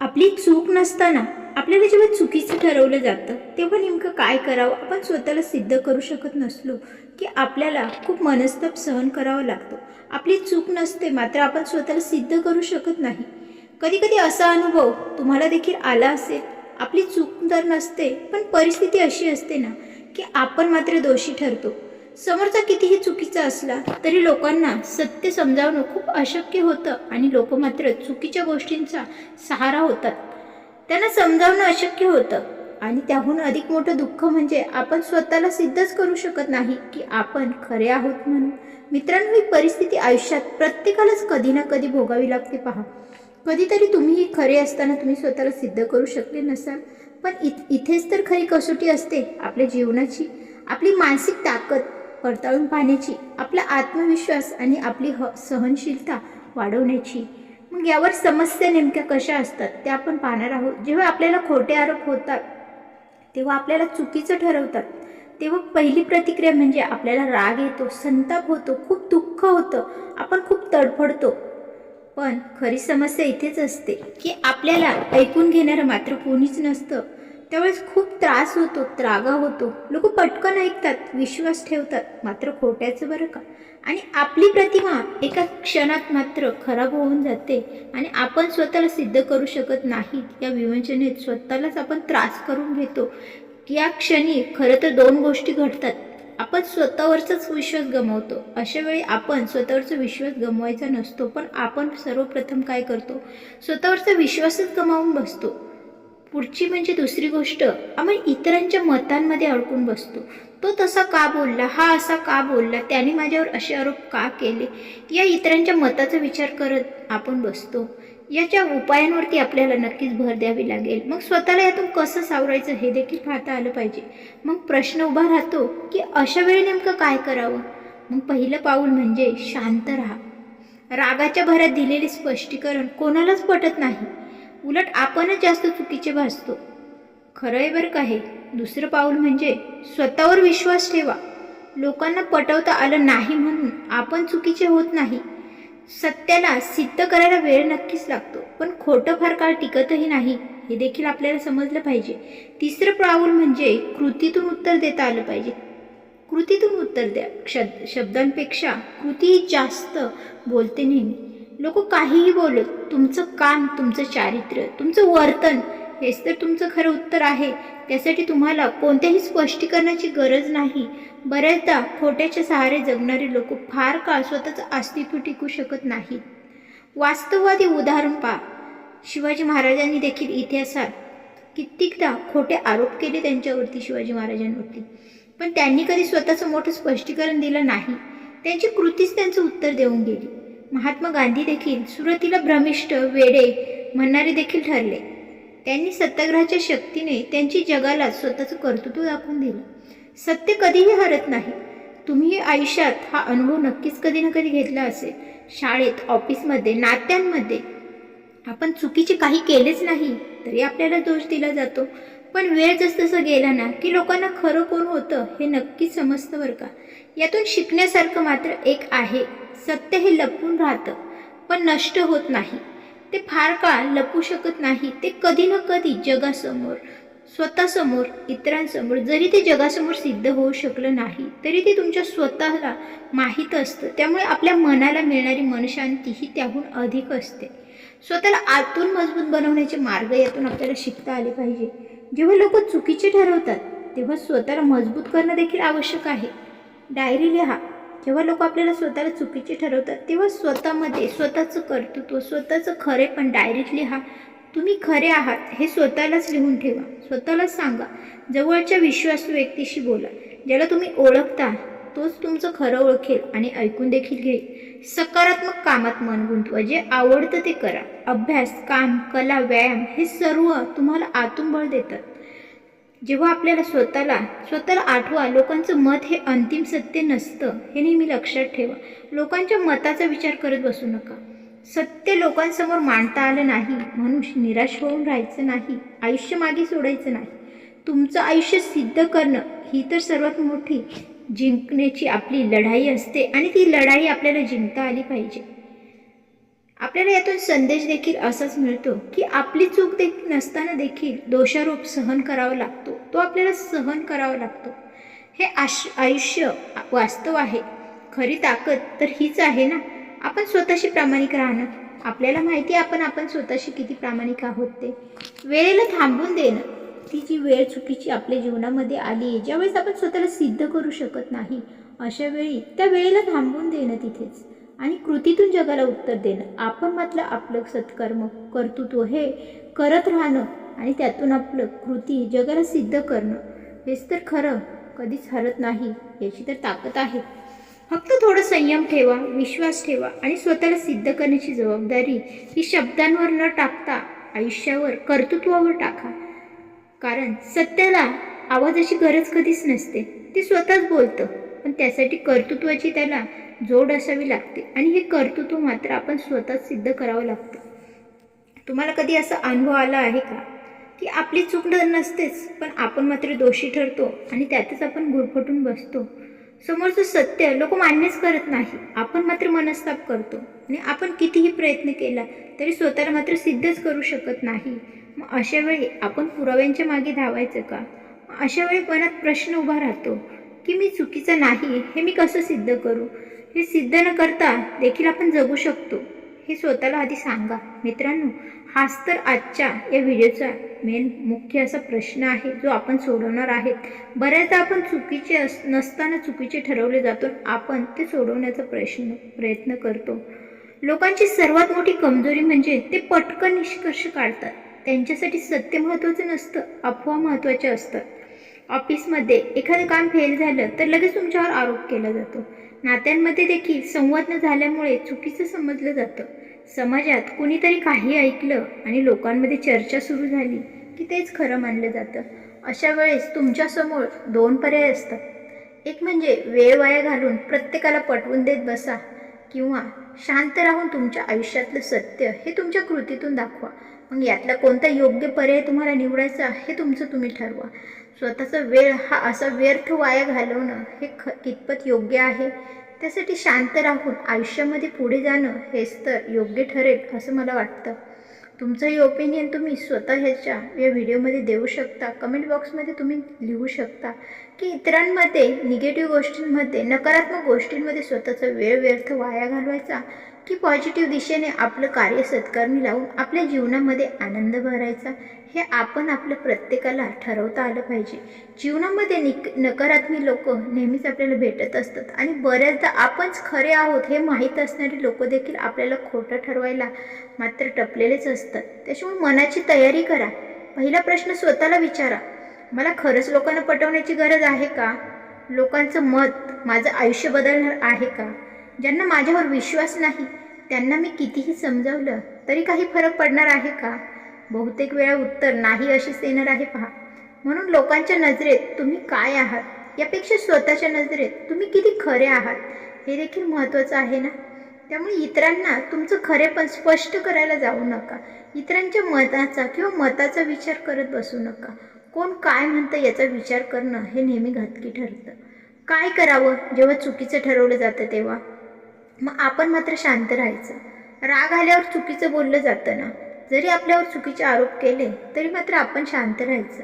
आपली चूक नसताना आपल्याला जेव्हा चुकीचं ठरवलं जातं तेव्हा नेमकं काय करावं? आपण स्वतःला सिद्ध करू शकत नसलो की आपल्याला खूप मनस्ताप सहन करावा लागतो. आपली चूक नसते मात्र आपण स्वतःला सिद्ध करू शकत नाही. कधी कधी असा अनुभव तुम्हाला देखील आला असेल. आपली चूक तर नसते पण परिस्थिती अशी असते ना की आपण मात्र दोषी ठरतो. समोरचा कितीही चुकीचा असला तरी लोकांना सत्य समजावणं खूप अशक्य होतं आणि लोक मात्र चुकीच्या गोष्टींचा सहारा होतात. त्यांना समजावणं अशक्य होतं आणि त्याहून अधिक मोठं दुःख म्हणजे आपण स्वतःला सिद्धच करू शकत नाही की आपण खरे आहोत म्हणून. मित्रांनो ही परिस्थिती आयुष्यात प्रत्येकालाच कधी ना कधी भोगावी लागते पहा. कधीतरी तुम्हीही खरे असताना तुम्ही स्वतःला सिद्ध करू शकले नसाल. पण इथेच तर खरी कसोटी असते आपल्या जीवनाची. आपली मानसिक ताकद पडताळून पाहण्याची आपला आत्मविश्वास आणि आपली ह सहनशीलता वाढवण्याची. मग यावर समस्या नेमक्या कशा असतात त्या आपण पाहणार आहोत. जेव्हा आपल्याला खोटे आरोप होतात तेव्हा आपल्याला चुकीचं ठरवतात. तेव्हा पहिली प्रतिक्रिया म्हणजे आपल्याला राग येतो संताप होतो खूप दुःख होतं आपण खूप तडफडतो. पण खरी समस्या इथेच असते की आपल्याला ऐकून घेणारं मात्र कोणीच नसतं. त्यावेळेस खूप त्रास होतो त्रागा होतो लोक पटकन ऐकतात विश्वास ठेवतात मात्र खोट्याचं बरं का? आणि आपली प्रतिमा एका क्षणात मात्र खराब होऊन जाते आणि आपण स्वतःला सिद्ध करू शकत नाहीत. या विवंचनेत स्वतःलाच आपण त्रास करून घेतो. या क्षणी खरं तर दोन गोष्टी घडतात. आपण स्वतःवरचाच विश्वास गमावतो. अशा वेळी आपण स्वतःवरचा विश्वास गमवायचा नसतो पण आपण सर्वप्रथम काय करतो? स्वतःवरचा विश्वासच गमावून बसतो. पुढची म्हणजे दुसरी गोष्ट आपण इतरांच्या मतांमध्ये अडकून बसतो. तो तसा का बोलला हा असा का बोलला त्याने माझ्यावर असे आरोप का केले? या इतरांच्या मताचा विचार करत आपण बसतो. याच्या उपायांवरती आपल्याला नक्कीच भर द्यावी लागेल. मग स्वतःला यातून कसं सावरायचं हे देखील पाहता आलं पाहिजे. मग प्रश्न उभा राहतो की अशा वेळी नेमकं काय करावं? मग पहिलं पाऊल म्हणजे शांत राहा. रागाच्या भरात दिलेले स्पष्टीकरण कोणालाच पटत नाही. उलट आपणच जास्त चुकीचे भासतो. खरं आहे बरं का हे. दुसरं पाऊल म्हणजे स्वतःवर विश्वास ठेवा. लोकांना पटवता आलं नाही म्हणून आपण चुकीचे होत नाही. सत्याला सिद्ध करायला वेळ नक्कीच लागतो पण खोटं फार काळ टिकतही नाही हे देखील आपल्याला समजलं पाहिजे. तिसरं पाऊल म्हणजे कृतीतून उत्तर देता आलं पाहिजे. कृतीतून उत्तर द्या. शब्द शब्दांपेक्षा कृती जास्त बोलते नेहमी. लोक काहीही बोलत तुमचं काम तुमचं चारित्र्य तुमचं वर्तन हेच तर तुमचं खरं उत्तर आहे. त्यासाठी तुम्हाला कोणत्याही स्पष्टीकरणाची गरज नाही. बऱ्याचदा खोट्याच्या सहारे जगणारे लोक फार काळ स्वतःचं अस्तित्व टिकू शकत नाहीत. वास्तववादी उदाहरण पहा. शिवाजी महाराजांनी देखील इतिहासात कित्येकदा खोटे आरोप केले त्यांच्यावरती शिवाजी महाराजांवरती. पण त्यांनी कधी स्वतःचं मोठं स्पष्टीकरण दिलं नाही. त्यांची कृतीच त्यांचं उत्तर देऊन गेली. महात्मा गांधी देखील सुरतीला भ्रमिष्ट वेडे म्हणणारे देखील ठरले. त्यांनी सत्याग्रहाच्या शक्तीने त्यांची जगाला स्वतःचं कर्तृत्व दाखवून दिलं. सत्य कधीही हरत नाही. तुम्ही आयुष्यात हा अनुभव नक्कीच कधी ना कधी घेतला असेल. शाळेत ऑफिसमध्ये नात्यांमध्ये. आपण चुकीचे काही केलेच नाही तरी आपल्याला दोष दिला जातो. पण वेळ जसजसं गेला ना की लोकांना खरं कोण होतं हे नक्कीच समजतं बरं का. यातून शिकण्यासारखं मात्र एक आहे. सत्य हे लपून राहतं. पण नष्ट होत नाही. ते फार काळ लपू शकत नाही. ते कधी ना कधी जगासमोर स्वतःसमोर इतरांसमोर जरी ते जगासमोर सिद्ध होऊ शकलं नाही तरी ते तुमच्या स्वतःला माहीत असतं. त्यामुळे आपल्या मनाला मिळणारी मनशांती ही त्याहून अधिक असते. स्वतःला आतून मजबूत बनवण्याचे मार्ग यातून आपल्याला शिकता आले पाहिजे. जेव्हा लोक चुकीचे ठरवतात तेव्हा स्वतःला मजबूत करणं देखील आवश्यक आहे. डायरी लिहा. जेव्हा लोक आपल्याला स्वतःला चुकीचे ठरवतात तेव्हा स्वतःमध्ये स्वतःचं कर्तृत्व स्वतःचं खरे पण डायरीत लिहा तुम्ही खरे आहात हे स्वतःलाच लिहून ठेवा स्वतःलाच सांगा जवळच्या विश्वासू व्यक्तीशी बोला ज्याला तुम्ही ओळखता तोच तुमचं खरं ओळखेल आणि ऐकून देखील घेईल. सकारात्मक कामात मन गुंतवा जे आवडतं ते करा. अभ्यास काम कला व्यायाम हे सर्व तुम्हाला आतून बळ देतात. जेव्हा आपल्याला स्वतःला स्वतःला आठवा लोकांचं मत हे अंतिम सत्य नसतं हे नेहमी लक्षात ठेवा. लोकांच्या मताचा विचार करत बसू नका. सत्य लोकांसमोर मांडता आलं नाही म्हणून निराश होऊन राहायचं नाही आयुष्य मागे सोडायचं नाही. तुमचं आयुष्य सिद्ध करणं ही तर सर्वात मोठी जिंकण्याची आपली लढाई असते आणि ती लढाई आपल्याला जिंकता आली पाहिजे. आपल्याला यातून संदेश देखील असाच मिळतो की आपली चूक देखील नसताना देखील दोषारोप सहन करावा लागतो. तो आपल्याला सहन करावा लागतो. हे आश आयुष्य वास्तव आहे. खरी ताकद तर हीच आहे ना? आपण स्वतःशी प्रामाणिक राहणं. आपल्याला माहिती आहे आपण आपण स्वतःशी किती प्रामाणिक आहोत ते. वेळेला थांबून देणं. ती जी वेळ चुकीची आपल्या जीवनामध्ये आली आहे ज्यावेळेस आपण स्वतःला सिद्ध करू शकत नाही अशा वेळी त्या वेळेला थांबून देणं तिथेच. आणि कृतीतून जगाला उत्तर देणं. आपण मात्र आपलं सत्कर्म कर्तृत्व हे करत राहणं आणि त्यातून आपलं कृती जगाला सिद्ध करणं हेच तर खरं कधीच हरत नाही याची तर ताकद आहे. फक्त थोडं संयम ठेवा विश्वास ठेवा आणि स्वतःला सिद्ध करण्याची जबाबदारी ही शब्दांवर न टाकता आयुष्यावर कर्तृत्वावर टाका. कारण सत्याला आवाजाची गरज कधीच नसते ते स्वतःच बोलतं. पण त्यासाठी कर्तृत्वाची त्याला जोड असावी लागते. आणि हे कर्तृत्व मात्र आपण स्वतःच सिद्ध करावं लागतं. तुम्हाला कधी असा अनुभव आला आहे का? की आपली चूक नसतेच पण आपण मात्र दोषी ठरतो आणि त्यातच आपण गुरफटून बसतो. समोरचं सत्य लोक मान्यच करत नाही. आपण मात्र मनस्ताप करतो. आणि आपण कितीही प्रयत्न केला तरी स्वतःला मात्र सिद्धच करू शकत नाही. मग अशा वेळी आपण पुराव्यांच्या मागे धावायचं का? मग अशा वेळी मनात प्रश्न उभा राहतो. की मी चुकीचं नाही हे मी कसं सिद्ध करू? हे सिद्ध न करता देखील आपण जगू शकतो. हे स्वतःला आधी सांगा. मित्रांनो हाच तर आजच्या या व्हिडिओचा मेन मुख्य असा प्रश्न आहे जो आपण सोडवणार आहेत. बऱ्याचदा आपण चुकीचे अस नसताना चुकीचे ठरवले जातो आपण ते सोडवण्याचा प्रश्न प्रयत्न करतो. लोकांची सर्वात मोठी कमजोरी म्हणजे ते पटकन निष्कर्ष काढतात. त्यांच्यासाठी सत्य महत्त्वाचं नसतं अफवा महत्त्वाच्या असतात. ऑफिसमध्ये एखादं काम फेल झालं तर लगेच तुमच्यावर आरोप केला जातो. नात्यांमध्ये देखील संवाद न झाल्यामुळे चुकीचं समजलं जातं. समाजात कुणीतरी काही ऐकलं आणि लोकांमध्ये चर्चा सुरू झाली की तेच खरं मानलं जातं. अशा वेळेस तुमच्यासमोर दोन पर्याय असतात. एक म्हणजे वेळ वाया घालून प्रत्येकाला पटवून देत बसा किंवा शांत राहून तुमच्या आयुष्यातलं सत्य हे तुमच्या कृतीतून दाखवा. मग यातला कोणता योग्य पर्याय तुम्हाला निवडायचा हे तुमचं तुम्ही ठरवा. स्वतःचा वेळ हा असा व्यर्थ वाया घालवणं हे ख कितपत योग्य आहे? त्यासाठी शांत राहून आयुष्यामध्ये पुढे जाणं हेच तर योग्य ठरेल असं मला वाटतं. तुमचं हे ओपिनियन तुम्ही स्वतः ह्याच्या या व्हिडिओमध्ये देऊ शकता. कमेंट बॉक्समध्ये तुम्ही लिहू शकता की इतरांमध्ये निगेटिव्ह गोष्टींमध्ये नकारात्मक गोष्टींमध्ये स्वतःचा वेळ व्यर्थ वाया घालवायचा. की पॉझिटिव्ह दिशेने आपलं कार्य सत्कारणी लावून आपल्या जीवनामध्ये आनंद भरायचा हे आपण आपल्या प्रत्येकाला ठरवता आलं पाहिजे. जीवनामध्ये निक नकारात्मक लोक नेहमीच आपल्याला भेटत असतात आणि बऱ्याचदा आपणच खरे आहोत हे माहीत असणारी लोक देखील आपल्याला खोटं ठरवायला मात्र टपलेलेच असतात. त्याच्यामुळे मनाची तयारी करा. पहिला प्रश्न स्वतःला विचारा. मला खरंच लोकांना पटवण्याची गरज आहे का? लोकांचं मत माझं आयुष्य बदलणार आहे का? ज्यांना माझ्यावर विश्वास नाही त्यांना मी कितीही समजावलं तरी काही फरक पडणार आहे का? बहुतेक वेळा उत्तर नाही अशीच येणार आहे पहा. म्हणून लोकांच्या नजरेत तुम्ही काय आहात? यापेक्षा स्वतःच्या नजरेत तुम्ही किती खरे आहात? हे देखील महत्त्वाचं आहे ना? त्यामुळे इतरांना तुमचं खरेपण स्पष्ट करायला जाऊ नका. इतरांच्या मताचा किंवा मताचा विचार करत बसू नका. कोण काय म्हणतं याचा विचार करणं हे नेहमी घातकी ठरतं. काय करावं जेव्हा चुकीचं ठरवलं जातं तेव्हा? मग आपण मात्र शांत राहायचं. राग आल्यावर चुकीचं बोललं जातं ना. जरी आपल्यावर चुकीचे आरोप केले तरी मात्र आपण शांत राहायचं.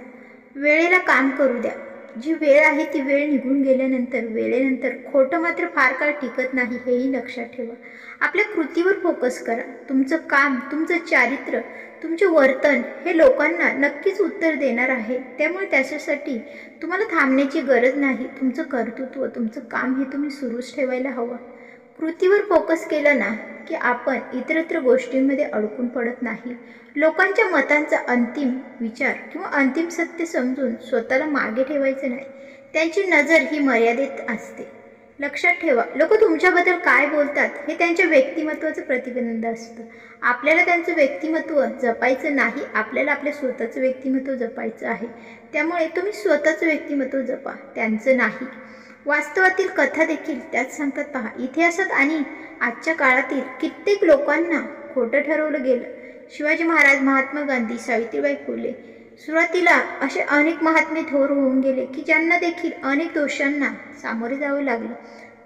वेळेला काम करू द्या. जी वेळ आहे ती वेळ निघून गेल्यानंतर वेळेनंतर खोटं मात्र फार काळ टिकत नाही हेही लक्षात ठेवा. आपल्या कृतीवर फोकस करा. तुमचं काम तुमचं चारित्र्य तुमचे वर्तन हे लोकांना नक्कीच उत्तर देणार आहे. त्यामुळे त्याच्यासाठी तुम्हाला थांबण्याची गरज नाही. तुमचं कर्तृत्व तुमचं काम हे तुम्ही सुरूच ठेवायला हवं. कृतीवर फोकस केलं ना की आपण इतरत्र गोष्टींमध्ये अडकून पडत नाही. लोकांच्या मतांचा अंतिम विचार किंवा अंतिम सत्य समजून स्वतःला मागे ठेवायचं नाही. त्यांची नजर ही मर्यादित असते. लक्षात ठेवा लोक तुमच्याबद्दल काय बोलतात हे त्यांच्या व्यक्तिमत्वाचं प्रतिबंध असतं. आपल्याला त्यांचं व्यक्तिमत्व जपायचं नाही आपल्याला आपल्या स्वतःचं व्यक्तिमत्व जपायचं आहे. त्यामुळे तुम्ही स्वतःचं व्यक्तिमत्व जपा त्यांचं नाही. वास्तवातील कथा देखील त्यात सांगतात पहा. इतिहासात आणि आजच्या काळातील कित्येक लोकांना खोटं ठरवलं गेलं. शिवाजी महाराज महात्मा गांधी सावित्रीबाई फुले सुरुवातीला असे अनेक महात्मे थोर होऊन गेले की ज्यांना देखील अनेक दोषांना सामोरे जावं लागलं.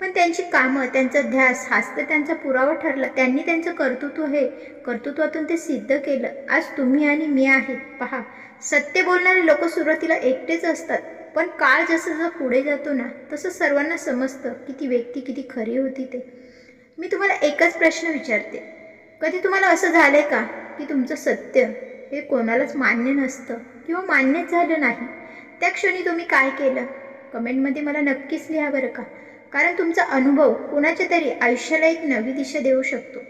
पण त्यांची कामं त्यांचा ध्यास हाच तर त्यांचा पुरावा ठरला. त्यांनी त्यांचं कर्तृत्व हे कर्तृत्वातून ते सिद्ध केलं. आज तुम्ही आणि मी आहे पहा सत्य बोलणारे लोक सुरुवातीला एकटेच असतात. पण काळ जसं जसं पुढे जातो ना तसं सर्वांना समजतं की ती व्यक्ती किती खरी होती ते. मी तुम्हाला एकच प्रश्न विचारते. कधी तुम्हाला असं झालं आहे का की तुमचं सत्य हे कोणालाच मान्य नसतं किंवा मान्यच झालं नाही? त्या क्षणी तुम्ही काय केलं? कमेंटमध्ये मला नक्कीच लिहा बरं का. कारण तुमचा अनुभव कोणाच्या तरी आयुष्याला एक नवी दिशा देऊ शकतो.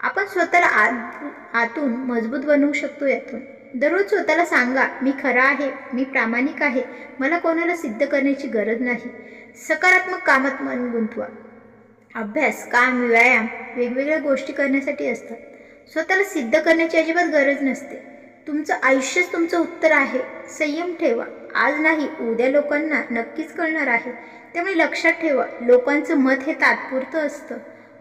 आपण स्वतःला आत आतून मजबूत बनवू शकतो यातून. दररोज स्वतःला सांगा मी खरा आहे मी प्रामाणिक आहे मला कोणाला सिद्ध करण्याची गरज नाही. सकारात्मक कामात मन गुंतवा. अभ्यास काम व्यायाम वेगवेगळ्या गोष्टी करण्यासाठी असतात. स्वतःला सिद्ध करण्याची अजिबात गरज नसते. तुमचं आयुष्यच तुमचं उत्तर आहे. संयम ठेवा. आज नाही उद्या लोकांना नक्कीच कळणार आहे. त्यामुळे लक्षात ठेवा लोकांचं मत हे तात्पुरतं असतं.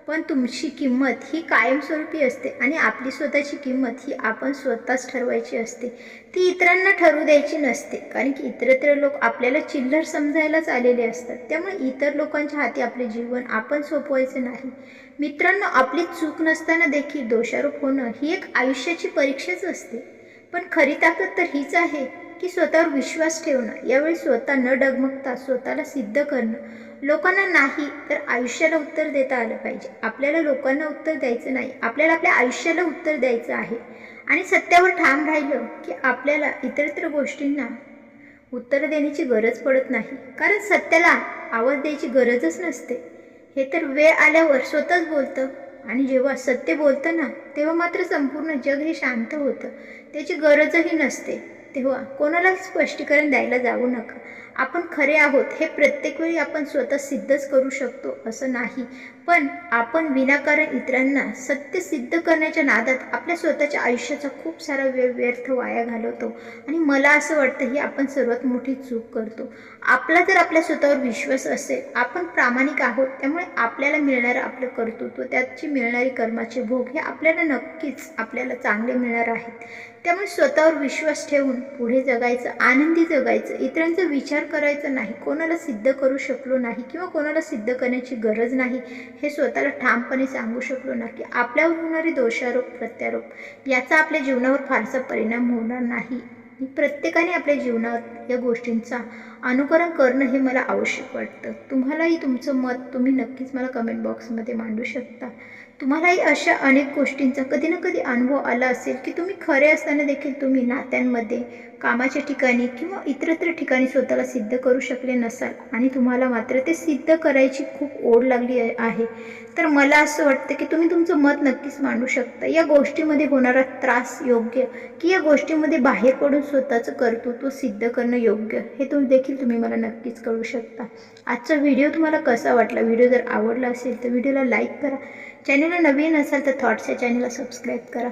पण तुमची किंमत ही कायमस्वरूपी असते आणि आपली स्वतःची किंमत ही आपण स्वतःच ठरवायची असते. ती इतरांना ठरवू द्यायची नसते कारण की इतरत्र लोक आपल्याला चिल्लर समजायलाच आलेले असतात. त्यामुळे इतर लोकांच्या हाती आपले जीवन आपण सोपवायचं नाही. मित्रांनो आपली चूक नसताना देखील दोषारोप होणं ही एक आयुष्याची परीक्षाच असते. पण खरी ताकद तर हीच आहे की स्वतःवर विश्वास ठेवणं यावेळी स्वतः न डगमगता स्वतःला सिद्ध करणं. लोकांना नाही तर आयुष्याला उत्तर देता आलं पाहिजे. आपल्याला लोकांना उत्तर द्यायचं नाही. आपल्याला आपल्या आयुष्याला उत्तर द्यायचं आहे. आणि सत्यावर ठाम राहिलं की आपल्याला इतरत्र गोष्टींना उत्तर देण्याची गरज पडत नाही. कारण सत्याला आवाज द्यायची गरजच नसते. हे तर वेळ आल्यावर स्वतःच बोलतं. आणि जेव्हा सत्य बोलतं ना तेव्हा मात्र संपूर्ण जग हे शांत होतं. त्याची गरजही नसते. तेव्हा कोणालाच स्पष्टीकरण द्यायला जाऊ नका. आपण खरे आहोत हे प्रत्येक वेळी आपण स्वतः सिद्धच करू शकतो असं नाही. पण आपण विनाकारण इतरांना सत्य सिद्ध करण्याच्या नादात आपल्या स्वतःच्या आयुष्याचा खूप सारा वेळ व्यर्थ वाया घालवतो. आणि मला असं वाटतं ही आपण सर्वात मोठी चूक करतो. आपला जर आपल्या स्वतःवर विश्वास असेल आपण प्रामाणिक आहोत त्यामुळे आपल्याला मिळणारं आपलं कर्तृत्व त्याची मिळणारी कर्माचे भोग हे आपल्याला नक्कीच आपल्याला चांगले मिळणार आहेत. त्यामुळे स्वतःवर विश्वास ठेवून पुढे जगायचं आनंदी जगायचं इतरांचा विचार करायचं नाही. कोणाला सिद्ध करू शकलो नाही किंवा कोणाला सिद्ध करण्याची गरज नाही हे स्वतःला ठामपणे सांगू शकलो नाही की आपल्यावर होणारे दोषारोप प्रत्यारोप याचा आपल्या जीवनावर फारसा परिणाम होणार नाही. प्रत्येकाने आपल्या जीवनात या गोष्टींचा अनुकरण करणं हे मला आवश्यक वाटतं. तुम्हालाही तुमचं मत तुम्ही नक्कीच मला कमेंट बॉक्समध्ये मांडू शकता. तुम्हालाही अशा अनेक गोष्टींचा कधी ना कधी अनुभव आला असेल की तुम्ही खरे असताना देखील तुम्ही नात्यांमध्ये कामाच्या ठिकाणी किंवा इतरत्र ठिकाणी स्वतःला सिद्ध करू शकले नसाल आणि तुम्हाला मात्र ते सिद्ध करायची खूप ओढ लागली आहे. तर मला असं वाटतं की तुम्ही तुमचं मत नक्कीच मांडू शकता. या गोष्टीमध्ये होणारा त्रास योग्य की या गोष्टीमध्ये बाहेर पडून स्वतःचं कर्तृत्व सिद्ध करणं योग्य हे तुम्ही देखील देखील तुम्ही मला नक्कीच कळू शकता. आजचा व्हिडिओ तुम्हाला कसा वाटला? व्हिडिओ जर आवडला असेल तर व्हिडिओला लाईक करा. चॅनलला नवीन असाल तर थॉट्स या चॅनलला सबस्क्राईब करा.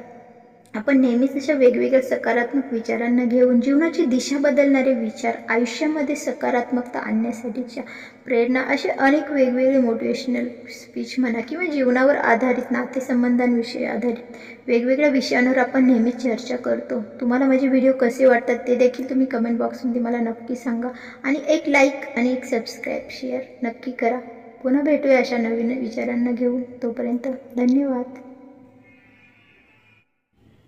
आपण नेहमीच अशा वेगवेगळ्या सकारात्मक विचारांना घेऊन जीवनाची दिशा बदलणारे विचार आयुष्यामध्ये सकारात्मकता आणण्यासाठीच्या प्रेरणा असे अनेक वेगवेगळे मोटिवेशनल स्पीच म्हणा किंवा जीवनावर आधारित नातेसंबंधांविषयी आधारित वेगवेगळ्या विषयांवर आपण नेहमीच चर्चा करतो. तुम्हाला माझे व्हिडिओ कसे वाटतात ते देखील तुम्ही कमेंट बॉक्समध्ये मला नक्की सांगा आणि एक लाईक आणि एक सबस्क्राईब शेअर नक्की करा. पुन्हा भेटूया अशा नवीन विचारांना घेऊन. तोपर्यंत धन्यवाद.